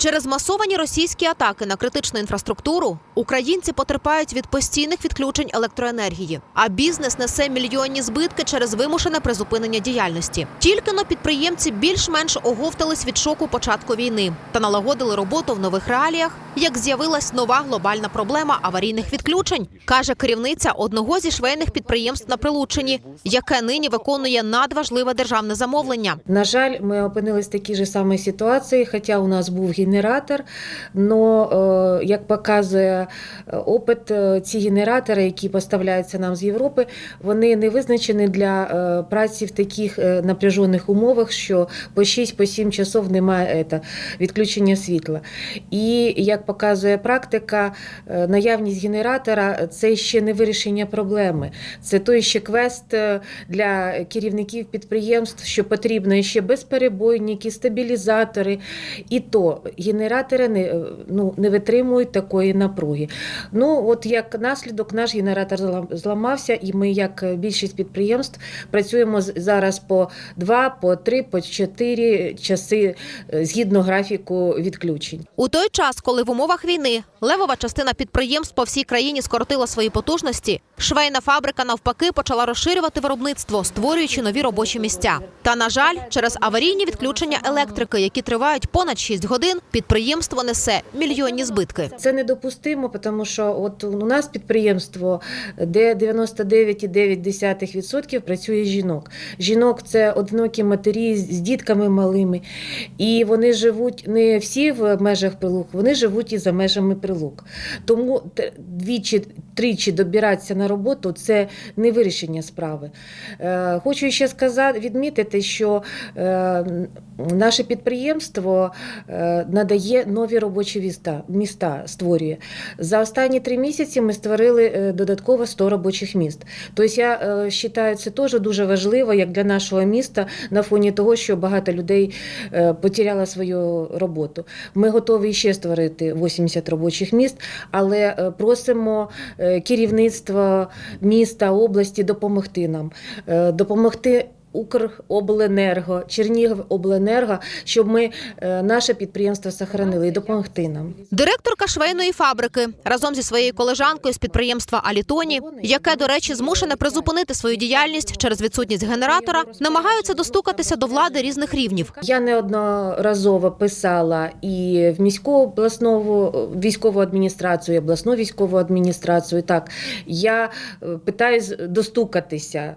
Через масовані російські атаки на критичну інфраструктуру українці потерпають від постійних відключень електроенергії, а бізнес несе мільйонні збитки через вимушене призупинення діяльності. Тільки но підприємці більш-менш оговтались від шоку початку війни та налагодили роботу в нових реаліях, як з'явилась нова глобальна проблема аварійних відключень, каже керівниця одного зі швейних підприємств на Прилуччині, яке нині виконує надважливе державне замовлення. На жаль, ми опинились в такій же самій ситуації, хоча у нас був генератор. але, як показує е, опит, е, ці генератори, які поставляються нам з Європи, вони не визначені для е, праці в таких е, напряжених умовах, що по 6-7 часов немає відключення світла. І як показує практика, е, наявність генератора це ще не вирішення проблеми. Це той ще квест е, для керівників підприємств, що потрібно ще безперебойники, стабілізатори. І то генератори не, е, ну, не витримують такої напруги. Ну, от як наслідок, наш генератор зламався, і ми, як більшість підприємств, працюємо зараз по 2, по 3, по 4 часи е, згідно графіку відключень. У той час, коли в умовах війни левова частина підприємств по всій країні скоротила свої потужності, швейна фабрика навпаки почала розширювати виробництво, створюючи нові робочі місця. Та на жаль, через аварійні відключення електрики, які тривають понад 6 годин, підприємство несе мільйонні збитки. Це недопустимо, тому що от у нас підприємство, де 99,9% працює жінок. Жінок це одинокі матері з дітками малими, і вони живуть не всі в межах прилук, вони живуть і за межами прилук. Тому двічі, тричі добиратися на роботу це не вирішення справи. Е, Хочу ще сказати, відмітити, що е, наше підприємство е, надає нові робочі міста, міста створює. За останні три місяці ми створили додатково 100 робочих міст. Тобто я вважаю, це теж дуже важливо як для нашого міста на фоні того, що багато людей потеряло свою роботу. Ми готові ще створити 80 робочих міст, але просимо керівництво міста, області допомогти нам, Е, допомогти. Укробленерго, Чернігівобленерго, щоб ми е, наше підприємство сохранили і допомогти нам. Директорка швейної фабрики разом зі своєю колежанкою з підприємства Алітоні, яке, до речі, змушене призупинити свою діяльність через відсутність генератора, намагаються достукатися до влади різних рівнів. Я неодноразово писала і в міську обласну військову адміністрацію, і обласну військову адміністрацію. Так, я е, питаюсь достукатися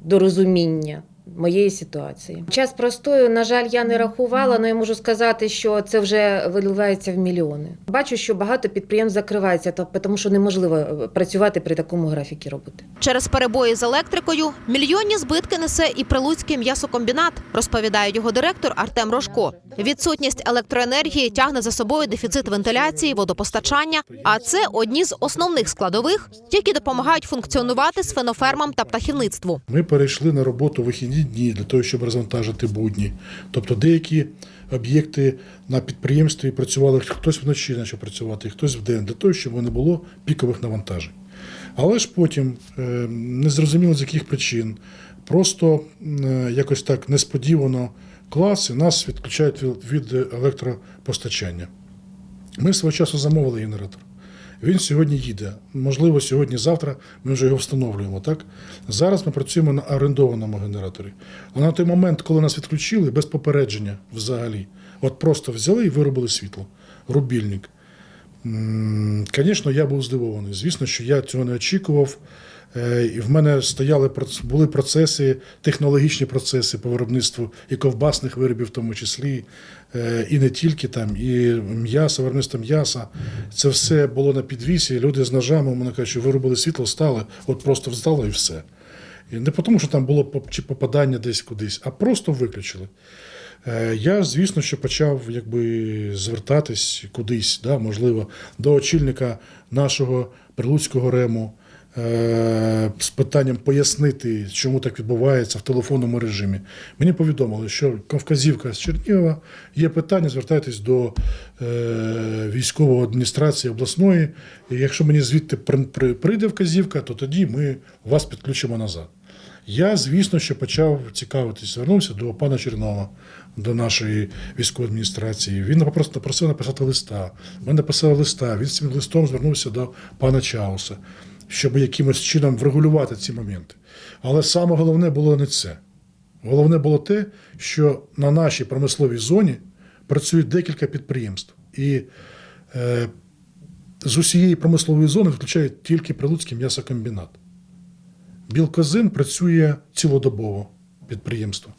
до розуміння. Моєї ситуації час простою, на жаль, я не рахувала, але я можу сказати, що це вже виливається в мільйони. Бачу, що багато підприємств закривається, то- тому що неможливо е, працювати при такому графікі роботи. Через перебої з електрикою мільйонні збитки несе і прилуцький м'ясокомбінат, розповідає його директор Артем Рожко. Відсутність електроенергії тягне за собою дефіцит вентиляції, водопостачання. А це одні з основних складових, які допомагають функціонувати свинофермам та птахівництву. Ми перейшли на роботу в вихідні дні для того, щоб розвантажити будні. Тобто деякі об'єкти на підприємстві працювали хтось вночі почав працювати, хтось вдень, для того, щоб не було пікових навантажень. Але ж потім, е, незрозуміло з яких причин, просто е, якось так несподівано класи нас відключають від- від електропостачання. Ми свого часу замовили генератор. Він сьогодні їде. Можливо, сьогодні-завтра ми вже його встановлюємо. Так зараз ми працюємо на орендованому генераторі. А на той момент, коли нас відключили, без попередження взагалі, от просто взяли і виробили світло, рубільник. Звісно, я був здивований. Звісно, що я цього не очікував. Е, І в мене стояли були процеси, технологічні процеси по виробництву і ковбасних виробів, в тому числі, е, і не тільки там, і м'яса, виробництво м'яса. Це все було на підвісі. Люди з ножами мене кажуть, що виробили світло, стали, от просто встало і все. І не тому, що там було чи попадання десь кудись, а просто виключили. Е, Я, звісно, що почав якби звертатись кудись, да, можливо, до очільника нашого прилуцького рему з питанням пояснити, чому так відбувається в телефонному режимі. Мені повідомили, що вказівка з Чернігова є питання, звертайтесь до е, військової адміністрації обласної. І якщо мені звідти при- при- прийде вказівка, то тоді ми вас підключимо назад. Я, звісно, що почав цікавитись, звернувся до пана Чернова, до нашої військової адміністрації. Він просто просив написати листа. Ми написали листа. Він з цим листом звернувся до пана Чауса, щоб якимось чином врегулювати ці моменти. Але саме головне було не це. Головне було те, що на нашій промисловій зоні працюють декілька підприємств. І е, з усієї промислової зони включають тільки Прилуцький м'ясокомбінат. Білкозин працює цілодобово підприємство.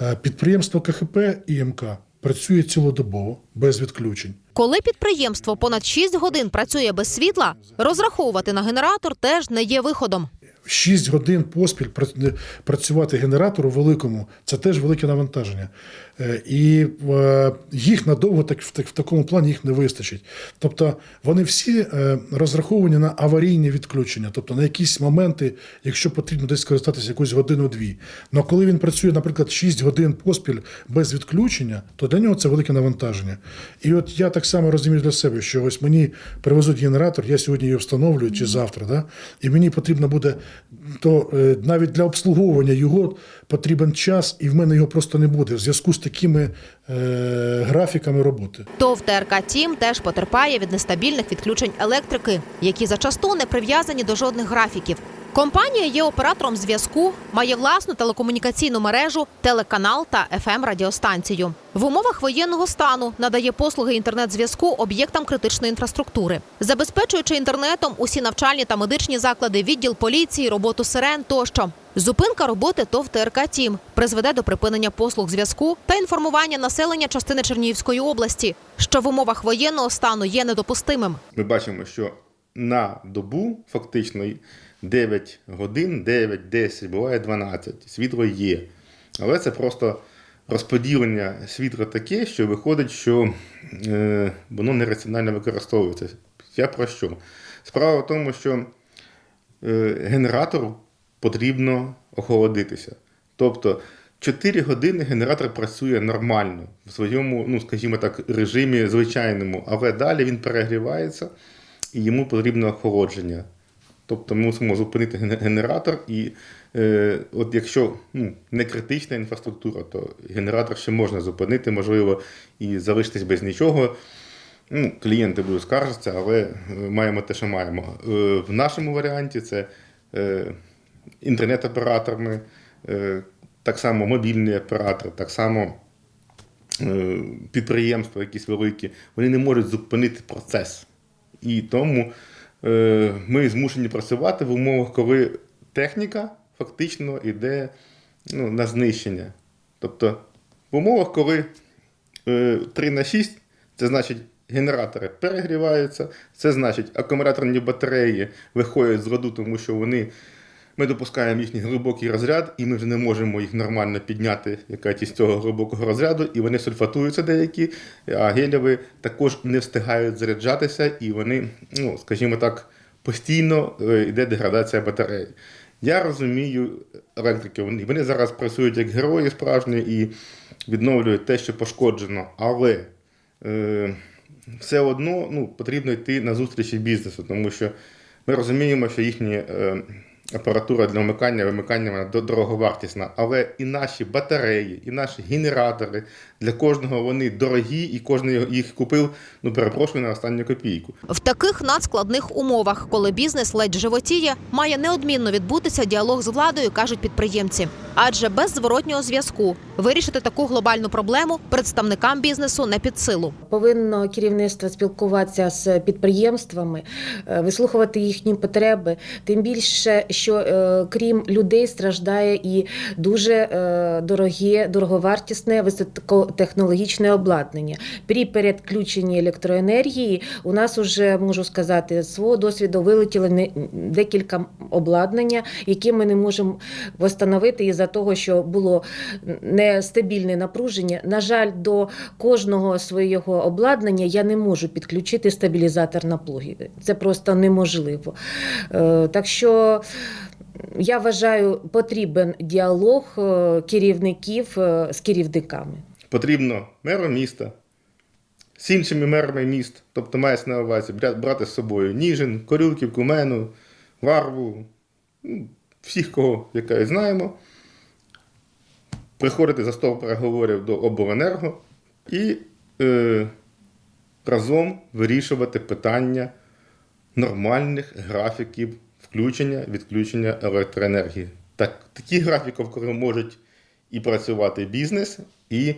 Е, Підприємство КХП і МК працює цілодобово, без відключень. Коли підприємство понад 6 годин працює без світла, розраховувати на генератор теж не є виходом. 6 годин поспіль пра- працювати генератору великому це теж велике навантаження. Е, І е, їх надовго так, в, так, в такому плані їх не вистачить. Тобто вони всі е, розраховані на аварійні відключення, тобто на якісь моменти, якщо потрібно десь скористатися якусь годину-дві. Ну коли він працює, наприклад, 6 годин поспіль без відключення, то для нього це велике навантаження. І от я так само розумію для себе, що ось мені привезуть генератор, я сьогодні його встановлюю чи завтра, да? і мені потрібно буде то е, навіть для обслуговування його потрібен час, і в мене його просто не буде в зв'язку з такими е, графіками роботи. ТОВ ТРК Тім теж потерпає від нестабільних відключень електрики, які зачасту не прив'язані до жодних графіків. Компанія є оператором зв'язку, має власну телекомунікаційну мережу, телеканал та fm радіостанцію. В умовах воєнного стану надає послуги інтернет-зв'язку об'єктам критичної інфраструктури, забезпечуючи інтернетом усі навчальні та медичні заклади, відділ поліції, роботу сирен тощо. Зупинка роботи ТОВ ТРК Тім призведе до припинення послуг зв'язку та інформування населення частини Чернігівської області, що в умовах воєнного стану є недопустимим. ми бачимо, що на добу фактично 9 годин, 9, 10, буває 12. Світло є. Але це просто розподілення світла таке, що виходить, що е, воно нераціонально використовується. Я про що? Справа в тому, що е, генератору потрібно охолодитися. Тобто 4 години генератор працює нормально в своєму, ну скажімо так, режимі звичайному, але далі він перегрівається і йому потрібно охолодження. Тобто ми мусимо зупинити генератор, і е, от якщо ну, не критична інфраструктура, то генератор ще можна зупинити, можливо, і залишитись без нічого. Ну, клієнти будуть скаржитися, але е, маємо те, що маємо. Е, В нашому варіанті це е, інтернет-операторами, е, так само мобільний оператор, так само е, підприємства, якісь великі, вони не можуть зупинити процес. І тому ми змушені працювати в умовах, коли техніка фактично йде ну, на знищення. Тобто в умовах, коли е, 3 на 6, це значить генератори перегріваються, це значить акумуляторні батареї виходять з ладу, тому що вони. Ми допускаємо їхній глибокий розряд, і ми вже не можемо їх нормально підняти якась із цього глибокого розряду, і вони сульфатуються деякі, а гелєві також не встигають заряджатися, і вони, ну, скажімо так, постійно е, йде деградація батареї. Я розумію електриків, вони зараз працюють як герої справжні і відновлюють те, що пошкоджено, але е, все одно ну, потрібно йти на зустрічі бізнесу, тому що ми розуміємо, що їхні е, апаратура для вмикання, вимикання вона до- дороговартісна, але і наші батареї, і наші генератори для кожного вони дорогі, і кожен їх купив, ну перепрошую на останню копійку. В таких надскладних умовах, коли бізнес ледь животіє, має неодмінно відбутися діалог з владою, кажуть підприємці. Адже без зворотнього зв'язку вирішити таку глобальну проблему представникам бізнесу не під силу. Повинно керівництво спілкуватися з підприємствами, е, вислухувати їхні потреби. Тим більше, що е, крім людей страждає і дуже е, дороге, дороговартісне високотехнологічне обладнання. При передключенні електроенергії у нас уже можу сказати з свого досвіду вилетіло декілька обладнання, які ми не можемо встановити із-за того, що було нестабільне напруження. На жаль, до кожного свого обладнання я не можу підключити стабілізатор напруги. Це просто неможливо. Е, Так що. Я вважаю, потрібен діалог е, керівників е, з керівниками. Потрібно меру міста з іншими мерами міст, тобто мається на увазі брати з собою Ніжин, Корюків, Кумену, Варву, ну, всіх, кого яка знаємо. приходити за стол переговорів до обленерго і е, разом вирішувати питання нормальних графіків включення, відключення електроенергії. Так, такі графіки, в коли можуть і працювати бізнес, і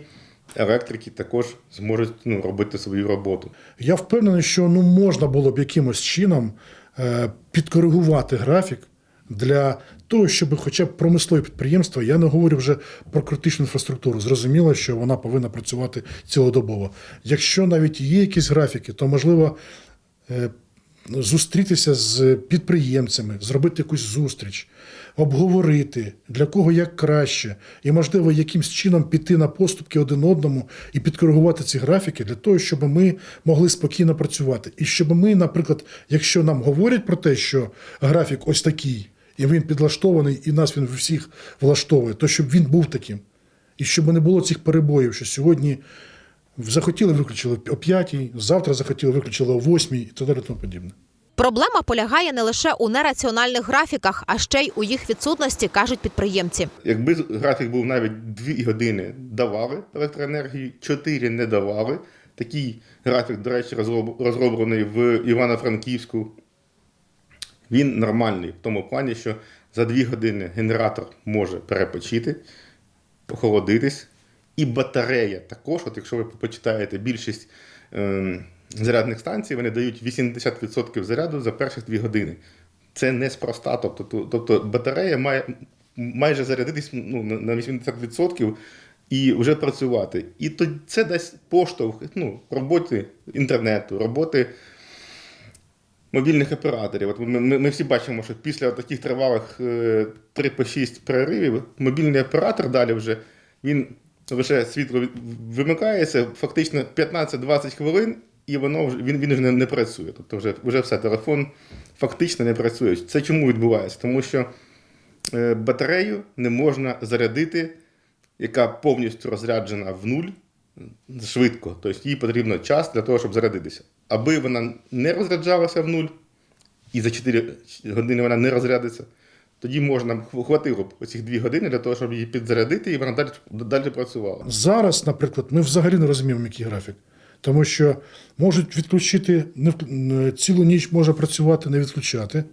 електрики також зможуть ну, робити свою роботу. Я впевнений, що ну можна було б якимось чином е, підкоригувати графік для того, щоб хоча б промислові підприємства, я не говорю вже про критичну інфраструктуру. Зрозуміло, що вона повинна працювати цілодобово. Якщо навіть є якісь графіки, то можливо. Зустрітися з підприємцями, зробити якусь зустріч, обговорити для кого як краще, і, можливо, якимсь чином піти на поступки один одному і підкоригувати ці графіки для того, щоб ми могли спокійно працювати. І щоб ми, наприклад, якщо нам говорять про те, що графік ось такий, і він підлаштований, і нас він всіх влаштовує, то щоб він був таким. І щоб не було цих перебоїв, що сьогодні захотіли виключили о 5, завтра захотіли виключили о 8 і так далі тому подібне. Проблема полягає не лише у нераціональних графіках, а ще й у їх відсутності, кажуть підприємці. Якби графік був навіть 2 години давали електроенергію, 4 не давали. Такий графік, до речі, розроблений в Івано-Франківську. Він нормальний в тому плані, що за 2 години генератор може перепочити, охолодитись. І батарея також, от якщо ви почитаєте більшість ем, зарядних станцій, вони дають 80% заряду за перших 2 години. Це неспроста. Тобто, тобто батарея має майже зарядитись ну, на на 80% і вже працювати. І то це дасть поштовх ну, роботи інтернету, роботи мобільних операторів. От ми, ми, ми всі бачимо, що після таких тривалих е, 3 по 6 переривів мобільний оператор далі вже він лише світло вимикається, фактично 15-20 хвилин, і воно вже він, він вже не, працює. Тобто вже, вже все, телефон фактично не працює. Це чому відбувається? Тому що е, батарею не можна зарядити, яка повністю розряджена в нуль швидко. Тобто їй потрібно час для того, щоб зарядитися. Аби вона не розряджалася в нуль, і за 4 години вона не розрядиться, тоді можна хватило б оцих дві години для того, щоб її підзарядити, і вона далі, далі працювала. Зараз, наприклад, ми взагалі не розуміємо, який графік. Тому що можуть відключити цілу ніч може працювати, не відключати.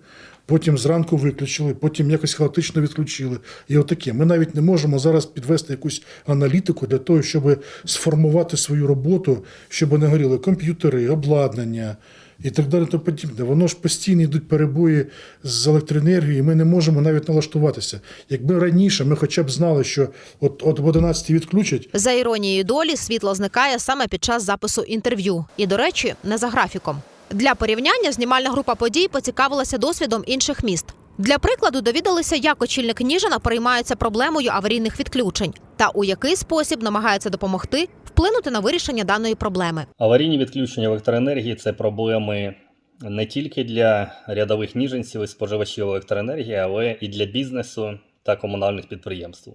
Потім зранку виключили, потім якось хаотично відключили. І отаке. Ми навіть не можемо зараз підвести якусь аналітику для того, щоб сформувати свою роботу, щоб не горіли комп'ютери, обладнання і так далі. тому подібне. Воно ж постійно йдуть перебої з електроенергією, і ми не можемо навіть налаштуватися. Якби раніше ми хоча б знали, що от, от в 11 відключать, За іронією долі, світло зникає саме під час запису інтерв'ю. І, до речі, не за графіком. Для порівняння знімальна група подій поцікавилася досвідом інших міст. Для прикладу довідалися, як очільник Ніжина переймається проблемою аварійних відключень та у який спосіб намагається допомогти вплинути на вирішення даної проблеми. Аварійні відключення електроенергії це проблеми не тільки для рядових ніженців і споживачів електроенергії, але і для бізнесу та комунальних підприємств.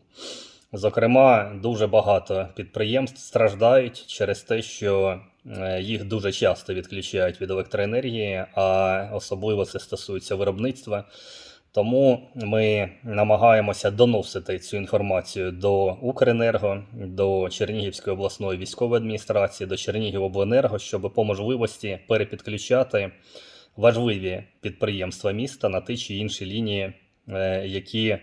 Зокрема, дуже багато підприємств страждають через те, що їх дуже часто відключають від електроенергії, а особливо це стосується виробництва. Тому ми намагаємося доносити цю інформацію до Укренерго, до Чернігівської обласної військової адміністрації, до Чернігівобленерго, щоб по можливості перепідключати важливі підприємства міста на ті чи інші лінії, е, які е,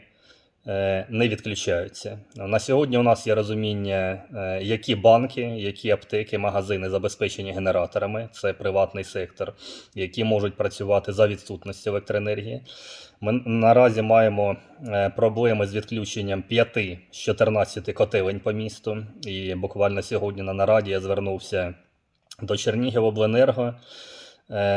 не відключаються. На сьогодні у нас є розуміння, е, які банки, які аптеки, магазини забезпечені генераторами, це приватний сектор, які можуть працювати за відсутності електроенергії. Ми наразі маємо е, проблеми з відключенням 5 з 14 котелень по місту. І буквально сьогодні на нараді я звернувся до Чернігівобленерго е,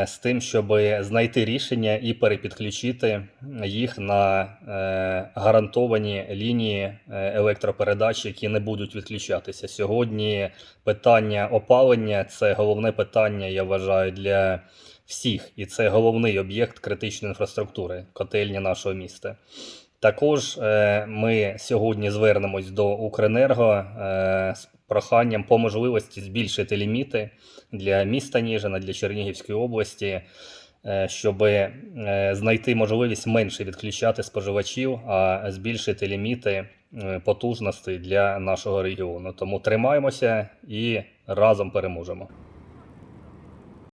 з тим, щоб знайти рішення і перепідключити їх на е, гарантовані лінії е, електропередач, які не будуть відключатися. Сьогодні питання опалення це головне питання, я вважаю, для всіх, і це головний об'єкт критичної інфраструктури, котельні нашого міста. Також е, ми сьогодні звернемось до Укренерго е, з проханням по можливості збільшити ліміти для міста Ніжина, для Чернігівської області е, щоб е, знайти можливість менше відключати споживачів, а збільшити ліміти е, потужностей для нашого регіону. Тому тримаємося і разом переможемо.